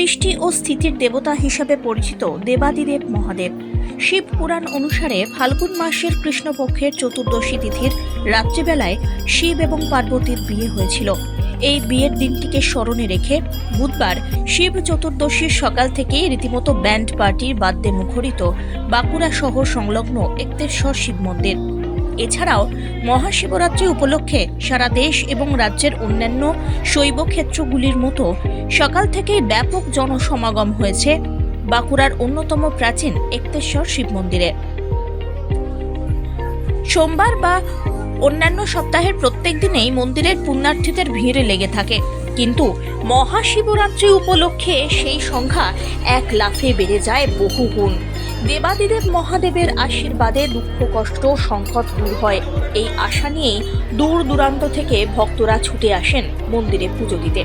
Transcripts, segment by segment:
সৃষ্টি ও স্থিতির দেবতা হিসাবে পরিচিত দেবাদিদেব মহাদেব। শিব পুরাণ অনুসারে ফাল্গুন মাসের কৃষ্ণপক্ষের চতুর্দশী তিথির রাত্রিবেলায় শিব এবং পার্বতীর বিয়ে হয়েছিল। এই বিয়ের দিনটিকে স্মরণে রেখে বুধবার শিব চতুর্দশীর সকাল থেকেই রীতিমতো ব্যান্ড পার্টির বাদ্যে মুখরিত বাঁকুড়া শহর সংলগ্ন একতেশ্বর শিব মন্দির। এছাড়াও মহাশিবরাত্রি উপলক্ষে সারা দেশ এবং রাজ্যের অন্যান্য শৈব ক্ষেত্রগুলির মতো সকাল থেকেই ব্যাপক জনসমাগম হয়েছে বাঁকুড়ার অন্যতম প্রাচীন একতেশ্বর শিব মন্দিরে। সোমবার বা অন্যান্য সপ্তাহের প্রত্যেক দিনেই মন্দিরের পুণ্যার্থীদের ভিড় লেগে থাকে। কিন্তু মহাশিবরাত্রি উপলক্ষে সেই সংখ্যা এক লাফে বেড়ে যায় বহু গুণ দেবাদিদেব মহাদেবের আশীর্বাদে দুঃখ, কষ্ট, সংকট দূর হয়। এই আশা নিয়েই দূর দূরান্ত থেকে ভক্তরা ছুটে আসেন মন্দিরে পুজো দিতে।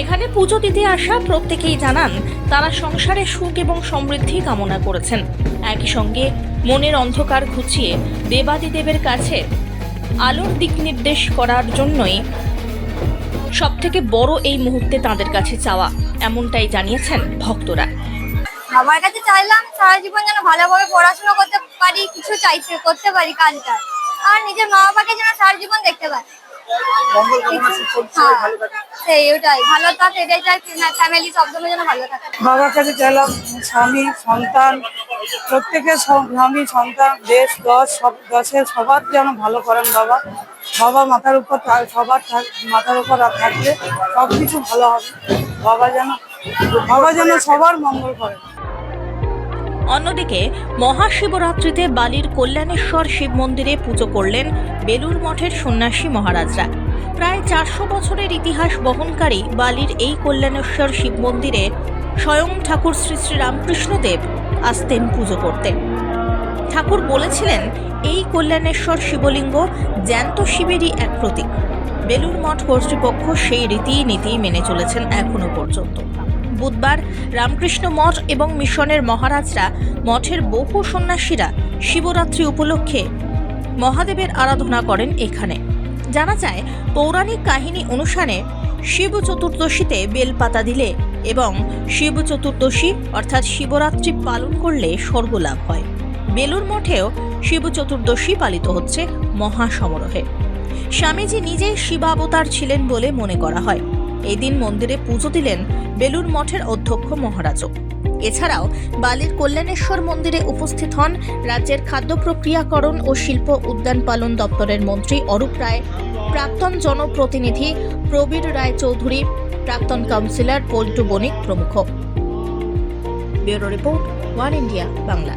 এখানে পুজো দিতে আসা প্রত্যেকেই জানান, তারা সংসারে সুখ এবং সমৃদ্ধি কামনা করেছেন। একই সঙ্গে মনের অন্ধকার ঘুচিয়ে দেবাদিদেবের কাছে আলোর দিক নির্দেশ করার জন্যই সব থেকে বড় এই মুহূর্তে তাদের কাছে চাওয়া, এমনটাই জানিয়েছেন ভক্তরা। বাবার কাছে চাইলাম সারা জীবন যেন ভালোভাবে পড়াশোনা করতে পারি কিছু চাইতে করতে পারি কাজটা। আর নিজের মা বাবাকে যেন সারা জীবন দেখতে কামনা হ্যাঁ, সেই ওটাই। ভালো থাকে এটাই চাই ফ্যামিলি সবসময় যেন ভালো থাকে। বাবার কাছে চাইলাম স্বামী সন্তান প্রত্যেকের স্বামী সন্তান দেশ দশ সব দশের সবার যেন ভালো করেন বাবা। বাবা মাথার উপর সবার থাক- মাথার উপর থাকলে সব কিছু ভালো হবে। বাবা যেন বাবা যেন সবার মঙ্গল করেন। অন্যদিকে মহাশিবরাত্রিতে বালির কল্যাণেশ্বর শিব মন্দিরে পুজো করলেন বেলুর মঠের সন্ন্যাসী মহারাজরা। প্রায় চারশো বছরের ইতিহাস বহনকারী বালির এই কল্যাণেশ্বর শিব মন্দিরে স্বয়ং ঠাকুর শ্রী শ্রী রামকৃষ্ণদেব আসতেন পুজো করতে। ঠাকুর বলেছিলেন, এই কল্যাণেশ্বর শিবলিঙ্গ জ্যান্ত শিবেরই এক প্রতীক। বেলুর মঠ কর্তৃপক্ষ সেই রীতি নীতি মেনে চলেছেন এখনও পর্যন্ত। বুধবার রামকৃষ্ণ মঠ এবং মিশনের মহারাজরা মঠের বহু সন্ন্যাসীরা শিবরাত্রি উপলক্ষে মহাদেবের আরাধনা করেন এখানে। জানা যায়, পৌরাণিক কাহিনী অনুসারে শিব চতুর্দশীতে বেলপাতা দিলে এবং শিব চতুর্দশী অর্থাৎ শিবরাত্রি পালন করলে স্বর্গলাভ হয়। বেলুর মঠেও শিব চতুর্দশী পালিত হচ্ছে মহাসমারোহে। স্বামীজি নিজেই শিবাবতার ছিলেন বলে মনে করা হয়। এই দিন মন্দিরে পুজো দিলেন বেলুর মঠের অধ্যক্ষ মহারাজও। এছাড়াও বালির কল্যাণেশ্বর মন্দিরে উপস্থিত হন রাজ্যের খাদ্য প্রক্রিয়াকরণ ও শিল্প উদ্যান পালন দপ্তরের মন্ত্রী অরূপ রায়, প্রাক্তন জনপ্রতিনিধি প্রবীর রায় চৌধুরী প্রাক্তন কাউন্সিলর পল্টু বণিক প্রমুখ। Bureau report, One India, Bangla.